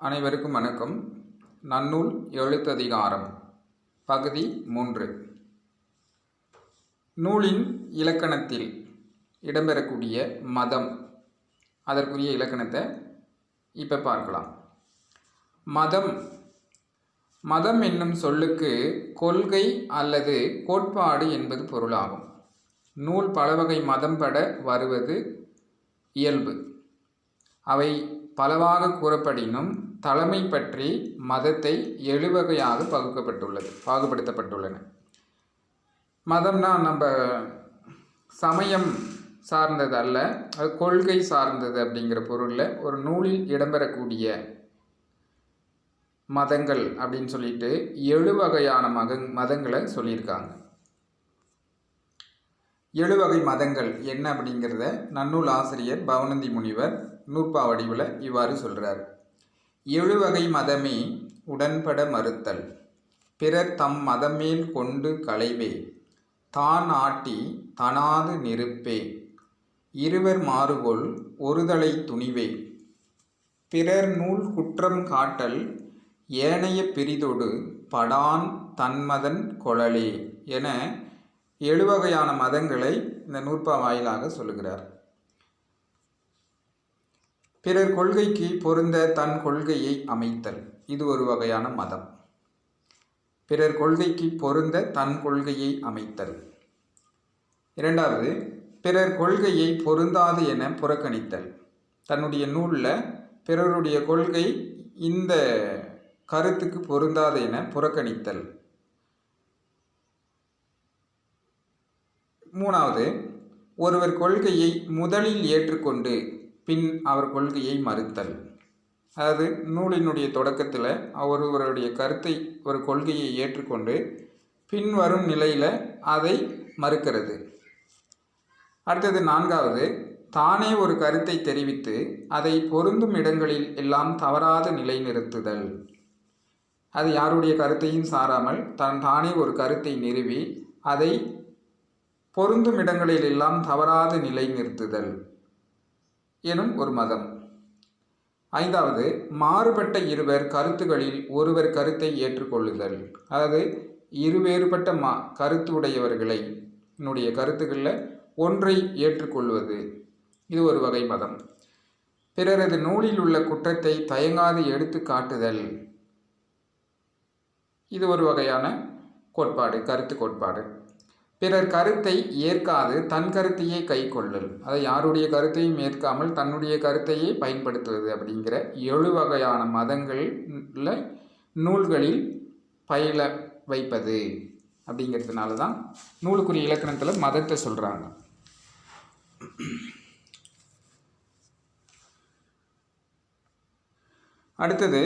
அனைவருக்கும் வணக்கம். நன்னூல் எழுத்ததிகாரம் பகுதி மூன்று. நூலின் இலக்கணத்தில் இடம்பெறக்கூடிய மதம் அதற்குரிய இலக்கணத்தை இப்போ பார்க்கலாம். மதம் மதம் என்னும் சொல்லுக்கு கொள்கை அல்லது கோட்பாடு என்பது பொருளாகும். நூல் பலவகை மதம் பட வருவது இயல்பு. அவை பலவாக கூறப்படினும் தலைமை பற்றி மதத்தை எழுவகையாக பகுக்கப்பட்டுள்ளது பாகுபடுத்தப்பட்டுள்ளன. மதம்னா நம்ம சமயம் சார்ந்தது அல்ல அது கொள்கை சார்ந்தது அப்படிங்கிற பொருளில் ஒரு நூலில் இடம்பெறக்கூடிய மதங்கள் அப்படின்னு சொல்லிட்டு எழுவகையான வகையான மதங்களை சொல்லியிருக்காங்க. ஏழு வகை மதங்கள் என்ன அப்படிங்கிறத நன்னூல் ஆசிரியர் பவனந்தி முனிவர் நூற்பா வடிவில் இவ்வாறு சொல்கிறார் ஏழு வகை மதமே உடன்பட மறுத்தல். பிறர் தம் மதமேல் கொண்டு களைவே. தான் ஆட்டி தனாது நெருப்பே. இருவர் மாறுகொள் ஒருதலை துணிவே. பிறர் நூல் குற்றம் காட்டல் ஏனைய பிரிதொடு படான் தன்மதன் கொழலே என எழுவகையான மதங்களை இந்த நூற்பா வாயிலாக சொல்லுகிறார். பிறர் கொள்கைக்கு பொருந்த தன் கொள்கையை அமைத்தல். இது ஒரு வகையான மதம். பிறர் கொள்கைக்கு பொருந்த தன் கொள்கையை அமைத்தல். இரண்டாவது பிறர் கொள்கையை பொருந்தாது என புறக்கணித்தல். தன்னுடைய நூலில் பிறருடைய கொள்கை இந்த கருத்துக்கு பொருந்தாது என புறக்கணித்தல். மூணாவது ஒருவர் கொள்கையை முதலில் ஏற்றுக்கொண்டு பின் அவர் கொள்கையை மறுத்தல். அதாவது நூலினுடைய தொடக்கத்தில் ஒருவருடைய கருத்தை ஒரு கொள்கையை ஏற்றுக்கொண்டு பின் வரும் நிலையில் அதை மறுக்கிறது. அடுத்தது நான்காவது தானே ஒரு கருத்தை தெரிவித்து அதை பொருந்தும் இடங்களில் எல்லாம் தவறாத நிலைநிறுத்துதல் அது யாருடைய கருத்தையும் சாராமல் தன் தானே ஒரு கருத்தை நிறுவி அதை பொருந்தும் இடங்களில் எல்லாம் தவறாத நிலை நிறுத்துதல் எனும் ஒரு மதம். ஐந்தாவது மாறுபட்ட இருவர் கருத்துகளில் ஒருவர் கருத்தை ஏற்றுக்கொள்ளுதல். அதாவது இருவேறுபட்ட மா கருத்து உடையவர்களை என்னுடைய கருத்துக்களில் ஒன்றை ஏற்றுக்கொள்வது. இது ஒரு வகை மதம். பிறரது நூலில் உள்ள குற்றத்தை தயங்காது எடுத்து காட்டுதல். இது ஒரு வகையான கோட்பாடு கருத்து கோட்பாடு. பிறர் கருத்தை ஏற்காது தன் கருத்தையே கை கொள்ளல் அதை யாருடைய கருத்தையும் ஏற்காமல் தன்னுடைய கருத்தையே பயன்படுத்துவது அப்படிங்கிற ஏழு வகையான மதங்களில் நூல்களில் பயில வைப்பது அப்படிங்கிறதுனால தான் நூலுக்குரிய இலக்கணத்தில் மதத்தை சொல்கிறாங்க அடுத்தது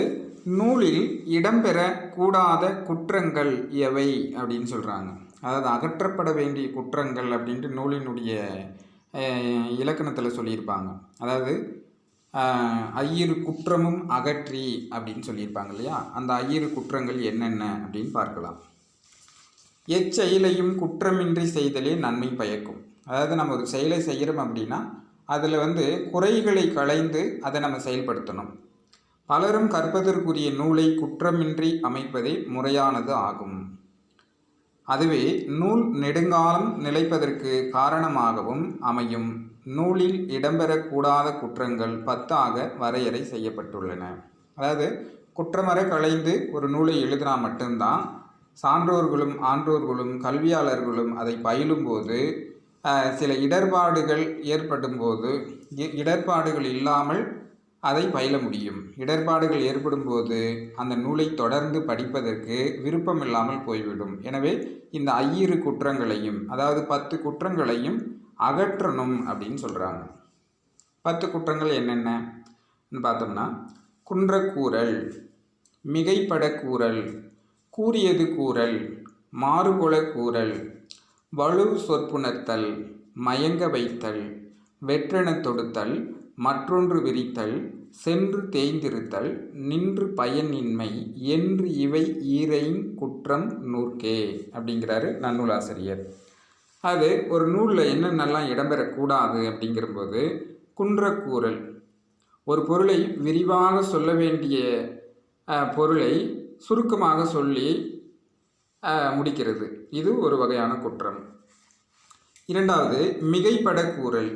நூலில் இடம்பெறக்கூடாத குற்றங்கள் எவை அப்படின்னு சொல்கிறாங்க அதாவது அகற்றப்பட வேண்டிய குற்றங்கள் அப்படின்ட்டு நூலினுடைய இலக்கணத்தில் சொல்லியிருப்பாங்க. அதாவது ஐயிரு குற்றமும் அகற்றி அப்படின்னு சொல்லியிருப்பாங்க இல்லையா? அந்த ஐயிரு குற்றங்கள் என்னென்ன அப்படின்னு பார்க்கலாம். எச்செயலையும் குற்றமின்றி செய்தலே நன்மை பயக்கும். அதாவது நம்ம ஒரு செயலை செய்கிறோம் அப்படின்னா அதில் வந்து குறைகளை களைந்து அதை நம்ம செயல்படுத்தணும். பலரும் கற்பதற்குரிய நூலை குற்றமின்றி அமைப்பதே முறையானது ஆகும். அதுவே நூல் நெடுங்காலம் நிலைப்பதற்கு காரணமாகவும் அமையும். நூலில் இடம்பெறக்கூடாத குற்றங்கள் பத்தாக வரையறை செய்யப்பட்டுள்ளன. அதாவது குற்றமர களைந்து ஒரு நூலை எழுதினா மட்டும்தான் சான்றோர்களும் ஆன்றோர்களும் கல்வியாளர்களும் அதை பயிலும்போது சில இடர்பாடுகள் ஏற்படும் போது இடர்பாடுகள் இல்லாமல் அதை பயில முடியும். இடர்பாடுகள் ஏற்படும் போது அந்த நூலை தொடர்ந்து படிப்பதற்கு விருப்பம் இல்லாமல் போய்விடும். எனவே இந்த ஐயிரு குற்றங்களையும் அதாவது பத்து குற்றங்களையும் அகற்றணும் அப்படின்னு சொல்கிறாங்க பத்து குற்றங்கள் என்னென்ன? பார்த்தோம்னா குன்றக்கூறல் மிகைப்பட கூறல் கூறியது கூறல் மாறுகொள கூறல் வலு சொற்புணர்த்தல் மயங்க வைத்தல் வெற்றென தொடுத்தல் மற்றொன்று விரித்தல் சென்று தேய்ந்திருத்தல் நின்று பயனின்மை என்று இவை ஈரையின் குற்றம் நூற்கே அப்படிங்கிறாரு நன்னூலாசிரியர். அது ஒரு நூலில் என்னென்னலாம் இடம்பெறக்கூடாது அப்படிங்கிறபோது குன்றக்கூறல். ஒரு பொருளை விரிவாக சொல்ல வேண்டிய பொருளை சுருக்கமாக சொல்லி முடிக்கிறது. இது ஒரு வகையான குற்றம். இரண்டாவது மிகைப்பட கூறல்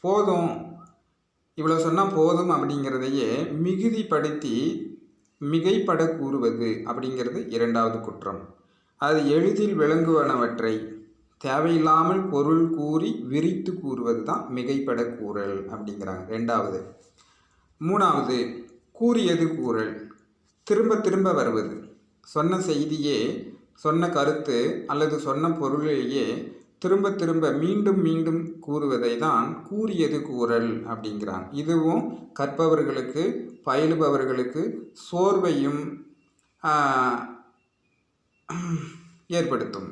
போதும். இவ்வளோ சொன்னால் போதும் அப்படிங்கிறதையே மிகுதிப்படுத்தி மிகைப்பட கூறுவது அப்படிங்கிறது இரண்டாவது குற்றம். அது எளிதில் விளங்குவனவற்றை தேவையில்லாமல் பொருள் கூறி விரித்து கூறுவது தான் மிகைப்பட கூறல் அப்படிங்கிறாங்க. ரெண்டாவது. மூணாவது. கூறியது கூறல். திரும்ப திரும்ப வருவது. சொன்ன செய்தியே சொன்ன கருத்து அல்லது சொன்ன பொருளிலேயே திரும்ப திரும்ப மீண்டும் மீண்டும் கூறுவதை தான் கூறியது கூறல் அப்படிங்கிறாங்க. இதுவும் கற்பவர்களுக்கு பயிலுபவர்களுக்கு சோர்வையும் ஏற்படுத்தும்.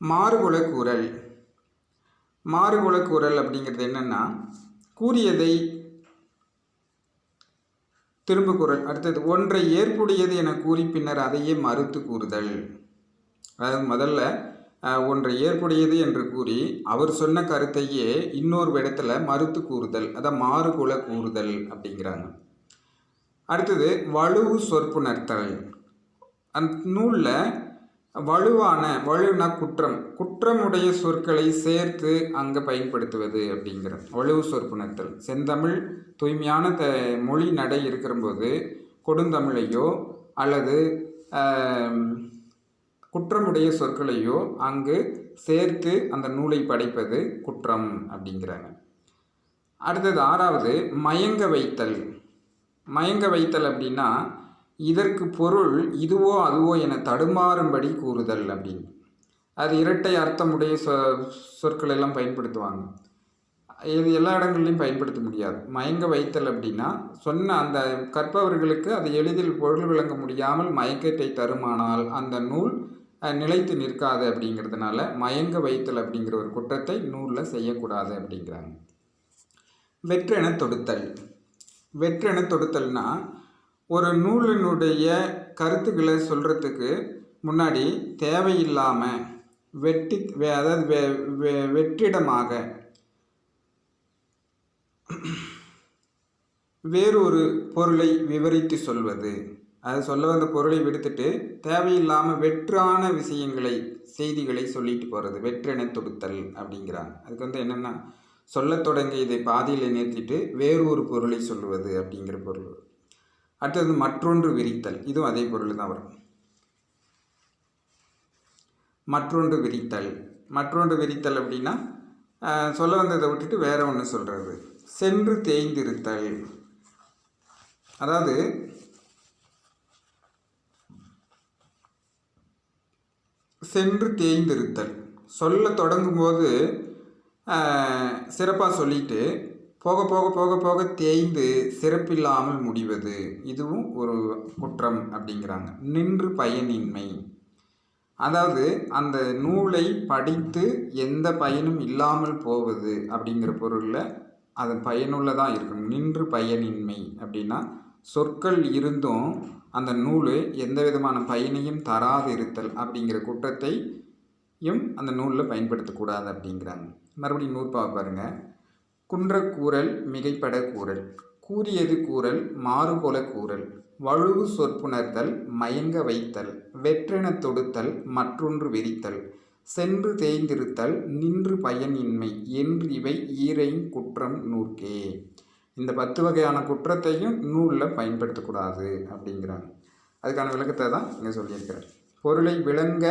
மாறுகுல கூறல். மாறுகுல கூறல் அப்படிங்கிறது என்னென்னா கூறியதை திரும்ப கூறல். அடுத்தது ஒன்றை ஏற்புடையது என கூறி பின்னர் அதையே மறுத்து கூறுதல். அதாவது முதல்ல ஒன்றை ஏற்புடையது என்று கூறி அவர் சொன்ன கருத்தையே இன்னொரு இடத்துல மறுத்து கூறுதல் அதான் மாறுகுல கூறுதல் அப்படிங்கிறாங்க. அடுத்தது வலுவு சொற்புணர்த்தல். அந்த நூலில் வலுவான வலுனா குற்றம் குற்றமுடைய சொற்களை சேர்த்து அங்கே பயன்படுத்துவது அப்படிங்கிற வலுவு சொற்புணர்த்தல். செந்தமிழ் தூய்மையான த மொழி நடை இருக்கிறபோது கொடுந்தமிழையோ அல்லது குற்றமுடைய சொற்களையோ அங்கு சேர்த்து அந்த நூலை படைப்பது குற்றம் அப்படிங்கிறாங்க. அடுத்தது ஆறாவது மயங்க வைத்தல். மயங்க வைத்தல் அப்படின்னா இதற்கு பொருள் இதுவோ அதுவோ என தடுமாறும்படி கூறுதல் அப்படின்னு. அது இரட்டை அர்த்தமுடைய சொ சொற்கள் எல்லாம் பயன்படுத்துவாங்க. இது எல்லா இடங்கள்லையும் பயன்படுத்த முடியாது. மயங்க வைத்தல் அப்படின்னா சொன்ன அந்த கற்பவர்களுக்கு அது எளிதில் பொருள் விளங்க முடியாமல் மயக்கத்தை தருமானால் அந்த நூல் நிலைத்து நிற்காது அப்படிங்கிறதுனால மயங்க வைத்தல் அப்படிங்கிற ஒரு குற்றத்தை நூலில் செய்யக்கூடாது அப்படிங்கிறாங்க. வெற்றென தொடுத்தல். வெற்றென தொடுத்தல்னா ஒரு நூலினுடைய கருத்துக்களை சொல்கிறதுக்கு முன்னாடி தேவையில்லாமல் வெட்டி வே- அதாவது வெ வெ- வெற்றிடமாக வேறொரு பொருளை விவரித்து சொல்வது. அது சொல்ல வந்த பொருளை விடுத்துட்டு தேவையில்லாமல் வெற்றான விஷயங்களை செய்திகளை சொல்லிட்டு போகிறது வெற்றென தொடுத்தல் அப்படிங்கிறாங்க. அதுக்கு வந்து என்னென்னா சொல்லத் தொடங்கியதை பாதியில் நிறுத்திட்டு ஒரு பொருளை சொல்லுவது அப்படிங்கிற பொருள். அடுத்தது மற்றொன்று விரித்தல். இதுவும் அதே பொருள் தான் வரும். மற்றொன்று விரித்தல். மற்றொன்று விரித்தல் அப்படின்னா சொல்ல வந்ததை விட்டுட்டு வேற ஒன்று சொல்கிறது சென்று தேய்ந்திருத்தல். அதாவது சென்று தேய்ந்திருத்தல். சொல்ல தொடங்கும்போது சிறப்பாக சொல்லிட்டு போக போக போக போக தேய்ந்து சிறப்பில்லாமல் முடிவது. இதுவும் ஒரு குற்றம் அப்படிங்கிறாங்க. நின்று பயனின்மை. அதாவது அந்த நூலை படித்து எந்த பயனும் இல்லாமல் போவது அப்படிங்கிற பொருளில் அது பயனுள்ளதாக இருக்கும். நின்று பயனின்மை அப்படின்னா சொற்கள் இருந்தும் அந்த நூல் எந்த விதமான பயனையும் தராது இருத்தல் அப்படிங்கிற குற்றத்தையும் அந்த நூலில் பயன்படுத்தக்கூடாது அப்படிங்கிறாங்க. மறுபடியும் நூற்பாவை பாருங்க. குன்றக்கூறல் மிகைப்பட கூறல். கூறியது கூறல் மாறுபோல கூறல். வழுவு சொற்புணர்தல் மயங்க வைத்தல். வெற்றென தொடுத்தல் மற்றொன்று விரித்தல். சென்று தேய்ந்திருத்தல் நின்று பயனின்மை. என்று இவை ஈரையும் குற்றம் நூற்கே. இந்த பத்து வகையான குற்றத்தையும் நூலில் பயன்படுத்தக்கூடாது அப்படிங்கிறாங்க. அதுக்கான விளக்கத்தை தான் இங்கே சொல்லியிருக்கிறேன் பொருளை விளங்க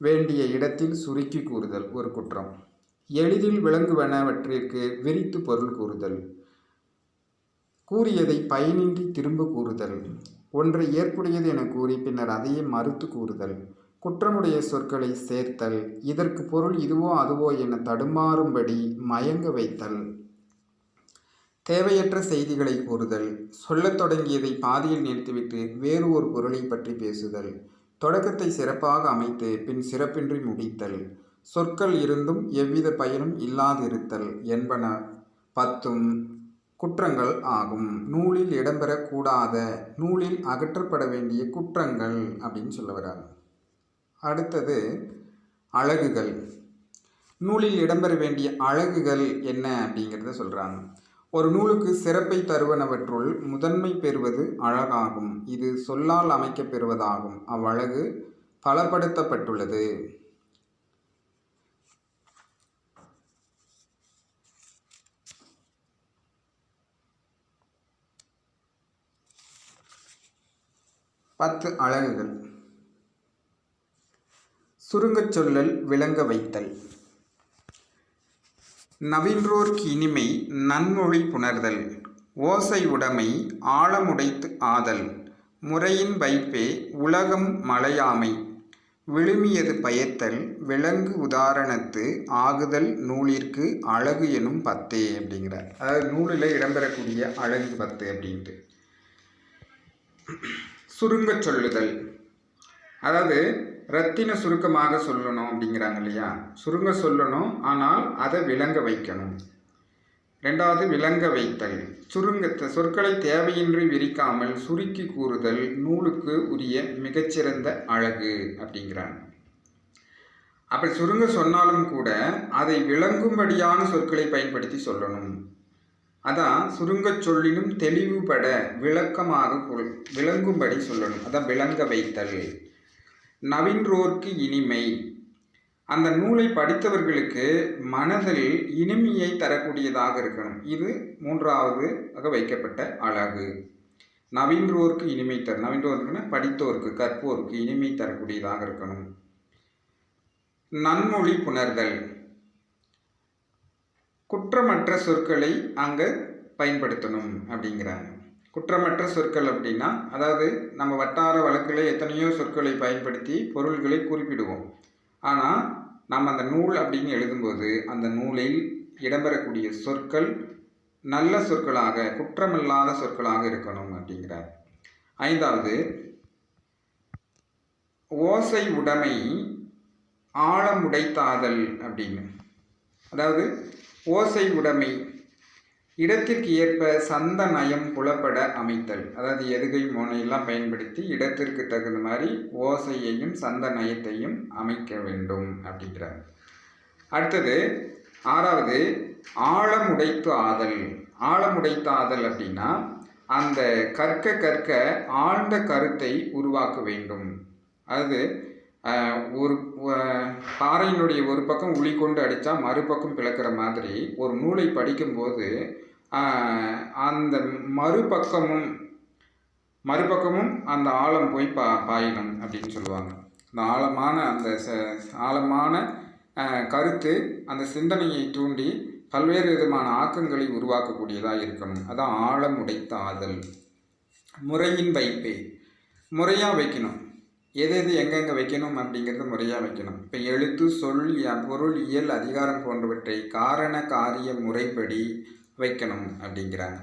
வேண்டிய இடத்தில் சுருக்கி கூறுதல் ஒரு குற்றம். எளிதில் விளங்குவனவற்றிற்கு விரித்து பொருள் கூறுதல். கூறியதை பயனின்றி திரும்ப கூறுதல். ஒன்றை ஏற்புடையது என கூறி பின்னர் அதையே மறுத்து கூறுதல். குற்றமுடைய சொற்களை சேர்த்தல். இதற்கு பொருள் இதுவோ அதுவோ என தடுமாறும்படி மயங்க வைத்தல். தேவையற்ற செய்திகளை கூறுதல். சொல்லத் தொடங்கியதை பாதியில் நிறுத்திவிட்டு வேறு ஒரு பொருளை பற்றி பேசுதல். தொடக்கத்தை சிறப்பாக அமைத்து பின் சிறப்பின்றி முடித்தல். சொற்கள் இருந்தும் எவ்வித பயனும் இல்லாதிருத்தல் என்பன பத்தும் குற்றங்கள் ஆகும். நூலில் இடம்பெறக்கூடாத நூலில் அகற்றப்பட வேண்டிய குற்றங்கள் அப்படின்னு சொல்ல வராங்க அடுத்தது அழகுகள். நூலில் இடம்பெற வேண்டிய அழகுகள் என்ன அப்படிங்கிறத சொல்கிறாங்க ஒரு நூலுக்கு சிறப்பை தருவனவற்றுள் முதன்மை பெறுவது அழகாகும். இது சொல்லால் அமைக்கப் பெறுவதாகும் அவ்வழகு பலப்படுத்தப்பட்டுள்ளது. பத்து அழகுகள். சுருங்கச் சொல்லல் விளங்க வைத்தல். நவின்றோர்க்கு இனிமை நன்மொழி புணர்தல். ஓசை உடைமை ஆழமுடைத்து ஆதல். முறையின் வைப்பே உலகம் மலையாமை. விழுமியது பயத்தல் விலங்கு உதாரணத்து ஆகுதல் நூலிற்கு அழகு எனும் பத்தே அப்படிங்கிறார். அதாவது நூலில் இடம்பெறக்கூடிய அழகு பத்து அப்படின்ட்டு. சுருங்கச் சொல்லுதல். அதாவது ரத்தின சுருக்கமாக சொல்லணும் அப்படிங்கிறாங்க இல்லையா? சுருங்க சொல்லணும் ஆனால் அதை விளங்க வைக்கணும். ரெண்டாவது விளங்க வைத்தல். சுருங்க சொற்களை தேவையின்றி விரிக்காமல் சுருக்கி கூறுதல் நூலுக்கு உரிய மிகச்சிறந்த அழகு அப்படிங்கிறாங்க. அப்படி சுருங்க சொன்னாலும் கூட அதை விளங்கும்படியான சொற்களை பயன்படுத்தி சொல்லணும். அதான் சுருங்கச் சொல்லினும் தெளிவுபட விளக்கமாக கொள் விளங்கும்படி சொல்லணும். அதான் விளங்க வைத்தல். நவின்றோர்க்கு இனிமை. அந்த நூலை படித்தவர்களுக்கு மனதில் இனிமையை தரக்கூடியதாக இருக்கணும். இது மூன்றாவது ஆக வைக்கப்பட்ட அழகு. நவீன்றோருக்கு இனிமை தர நவீன்றோருக்குன்னா படித்தோருக்கு கற்போருக்கு இனிமை தரக்கூடியதாக இருக்கணும். நன்மொழி புணர்தல். குற்றமற்ற சொற்களை அங்கே பயன்படுத்தணும் அப்படிங்கிறாங்க. குற்றமற்ற சொற்கள் அப்படின்னா அதாவது நம்ம வட்டார வழக்கில் எத்தனையோ சொற்களை பயன்படுத்தி பொருள்களை குறிப்பிடுவோம். ஆனால் நம்ம அந்த நூல் அப்படின்னு எழுதும்போது அந்த நூலில் இடம்பெறக்கூடிய சொற்கள் நல்ல சொற்களாக குற்றமில்லாத சொற்களாக இருக்கணும் அப்படிங்கிறார். ஐந்தாவது ஓசை உடைமை ஆழம் உடைத்தாதல் அப்படின்னு. அதாவது ஓசை உடைமை இடத்திற்கு ஏற்ப சந்த நயம் புலப்பட அமைத்தல். அதாவது எதுகை மோனையெல்லாம் பயன்படுத்தி இடத்திற்கு தகுந்த மாதிரி ஓசையையும் சந்த நயத்தையும் அமைக்க வேண்டும் அப்படிங்கிறார் அடுத்தது ஆறாவது ஆழமுடைத்து ஆதல். ஆழமுடைத்து ஆதல் அப்படின்னா அந்த கற்க கற்க ஆழ்ந்த கருத்தை உருவாக்க வேண்டும். அது ஒரு பாறையினுடைய ஒரு பக்கம் உளி கொண்டு அடித்தா மறுபக்கம் பிளக்கிற மாதிரி ஒரு நூலை படிக்கும்போது அந்த மறுபக்கமும் மறுபக்கமும் அந்த ஆழம் போய் பா பாயிடும் அப்படின்னு சொல்லுவாங்க. அந்த ஆழமான அந்த ச ஆழமான கருத்து அந்த சிந்தனையை தூண்டி பல்வேறு விதமான ஆக்கங்களை உருவாக்கக்கூடியதாக இருக்கணும். அதான் ஆழம் உடைத்த ஆதல் முறையின் வைப்பே. முறையாக வைக்கணும். எது எது எங்கெங்கே வைக்கணும் அப்படிங்கிறத முறையாக வைக்கணும். இப்போ எழுத்து சொல் பொருள் இயல் அதிகாரம் போன்றவற்றை காரண காரிய முறைப்படி வைக்கணும் அப்படிங்கிறாங்க.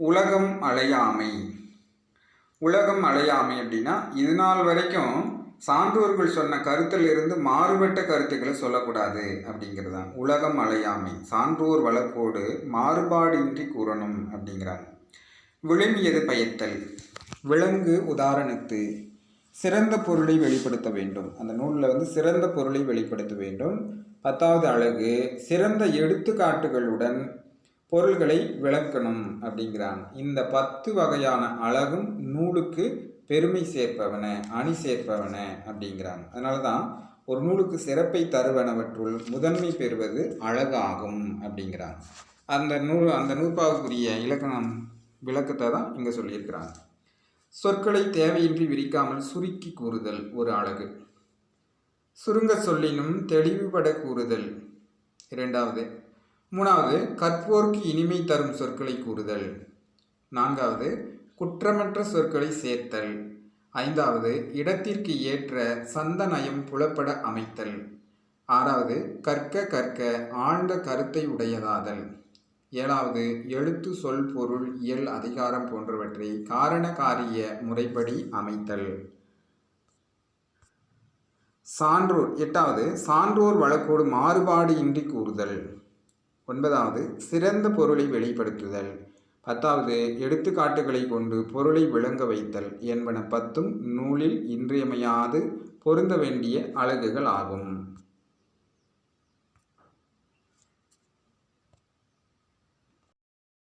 உலகம் அலையாமை. உலகம் அலையாமை அப்படின்னா இது நாள் வரைக்கும் சான்றோர்கள் சொன்ன கருத்தில் இருந்து மாறுபட்ட கருத்துக்களை சொல்லக்கூடாது அப்படிங்கிறது தான் உலகம் அலையாமை. சான்றோர் வழக்கோடு மாறுபாடின்றி கூறணும் அப்படிங்கிறாங்க. விழுமியது பயத்தல். விலங்கு உதாரணத்து. சிறந்த பொருளை வெளிப்படுத்த வேண்டும். அந்த நூலில் வந்து சிறந்த பொருளை வெளிப்படுத்த வேண்டும். பத்தாவது அழகு சிறந்த எடுத்துக்காட்டுகளுடன் பொருள்களை விளக்கணும் அப்படிங்கிறான். இந்த பத்து வகையான அழகும் நூலுக்கு பெருமை சேர்ப்பவன அணி சேர்ப்பவன அப்படிங்கிறாங்க அதனால தான் ஒரு நூலுக்கு சிறப்பை தருவனவற்றுள் முதன்மை பெறுவது அழகாகும் அப்படிங்கிறாங்க அந்த நூல் அந்த நூற்பாவுக்குரிய இலக்கணம் விளக்கத்தை தான் இங்கே சொல்லியிருக்கிறாங்க. சொற்களை தேவையின்றி விரிக்காமல் சுருக்கி கூறுதல் ஒரு அழகு. சுருங்க சொல்லினும் தெளிவுபட கூறுதல். இரண்டாவது மூணாவது கற்போர்க்கு இனிமை தரும் சொற்களை கூறுதல். நான்காவது குற்றமற்ற சொற்களை சேர்த்தல். ஐந்தாவது இடத்திற்கு ஏற்ற சந்த நயம் புலப்பட அமைத்தல். ஆறாவது கற்க கற்க ஆழ்ந்த கருத்தை உடையதாதல். ஏழாவது எழுத்து சொல் பொருள் இயல் அதிகாரம் போன்றவற்றை காரண காரிய முறைப்படி அமைத்தல். சான்றோர் எட்டாவது சான்றோர் வழக்கோடு மாறுபாடு இன்றி கூறுதல். ஒன்பதாவது சிறந்த பொருளை வெளிப்படுத்துதல். பத்தாவது எடுத்துக்காட்டுகளை கொண்டு பொருளை விளங்க வைத்தல் என்பன பத்தும் நூலில் இன்றியமையாது பொருந்த வேண்டிய அழகுகள் ஆகும்.